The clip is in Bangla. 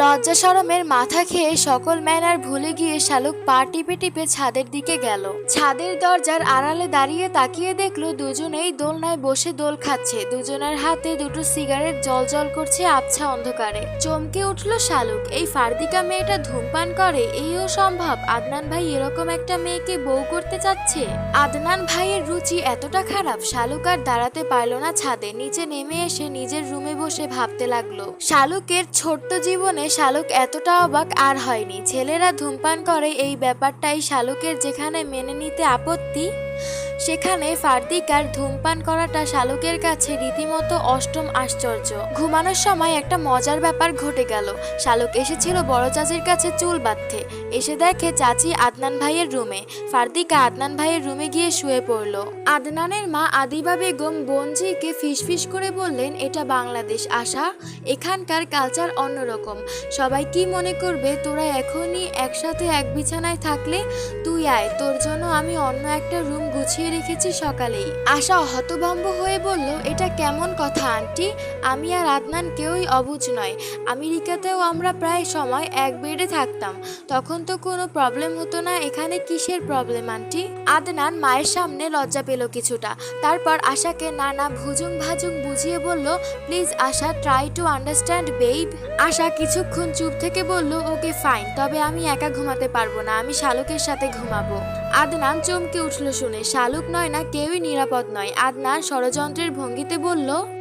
লজ্জা সরমের মাথা খেয়ে সকল ম্যানার ভুলে গিয়ে শালুক পা টিপে টিপে ছাদের দিকে গেল। ছাদের দরজার আড়ালে দাঁড়িয়ে তাকিয়ে দেখল দুজনেই দোলনায় বসে দোল খাচ্ছে। দুজনের হাতে দুটো সিগারেট জল জল করছে আবছা অন্ধকারে। চমকে উঠল শালুক, এই ফার্দিকা মেয়েটা ধূমপান করে এইও সম্ভব? আদনান ভাই এরকম একটা মেয়েকে বউ করতে চাচ্ছে? আদনান ভাইয়ের রুচি এতটা খারাপ, শালুক আর দাঁড়াতে পারল না ছাদে। নিচে নেমে এসে নিজের রুমে বসে ভাবতে লাগল। শালুকের ছোট্ট জীবনে শালুক এতটা অবাক আর হয়নি। ছেলেরা ধূমপান করে এই ব্যাপারটাই শালুকের যেখানে মেনে নিতে আপত্তি? সেখানে ফার্দিকার ধূমপান করাটা শালুকের কাছে রীতিমতো অষ্টম আশ্চর্য। ঘুমানোর সময় একটা মজার ব্যাপার ঘটে গেল। শালুক এসেছিল বড় চাচির কাছে চুল বাঁধতে। এসে দেখে চাচি আদনান ভাইয়ের রুমে। ফার্দিকা আদনান ভাইয়ের রুমে গিয়ে শুয়ে পড়ল। আদনানের মা আদিবা বেগম বনজিকে ফিসফিস করে বললেন, এটা বাংলাদেশ আসা এখানকার কালচার অন্যরকম। সবাই কি মনে করবে তোরা এখনই একসাথে এক বিছানায় থাকলে? তুই আয়, তোর জন্য আমি অন্য একটা রুম গুছিয়ে রেখেছি সকালেই। আশা হতভম্ব হয়ে বলল, এটা কেমন কথা, আন্টি? আমি আর আদনান কেউই অবুঝ নয়। আমেরিকাতেও আমরা প্রায় সময় এক বেডে থাকতাম। তখন তো কোনো প্রবলেম হতো না, এখানে কিসের প্রবলেম, আন্টি? আদনান মায়ের সামনে লজ্জা পেল কিছুটা। তারপর আশাকে নানা ভুজুং ভাজুং বুঝিয়ে বলল, please Asha try to understand babe Asha কিছুক্ষণ চুপ থেকে বলল, ওকে ফাইন তবে আমি একা ঘুমাতে পারব না, আমি শালুকের সাথে ঘুমাবো। আদনান চমকে উঠল শুনে। শালুক নয় না কেউই নিরাপদ নয়। আদনান ষড়যন্ত্রের ভঙ্গিতে বলল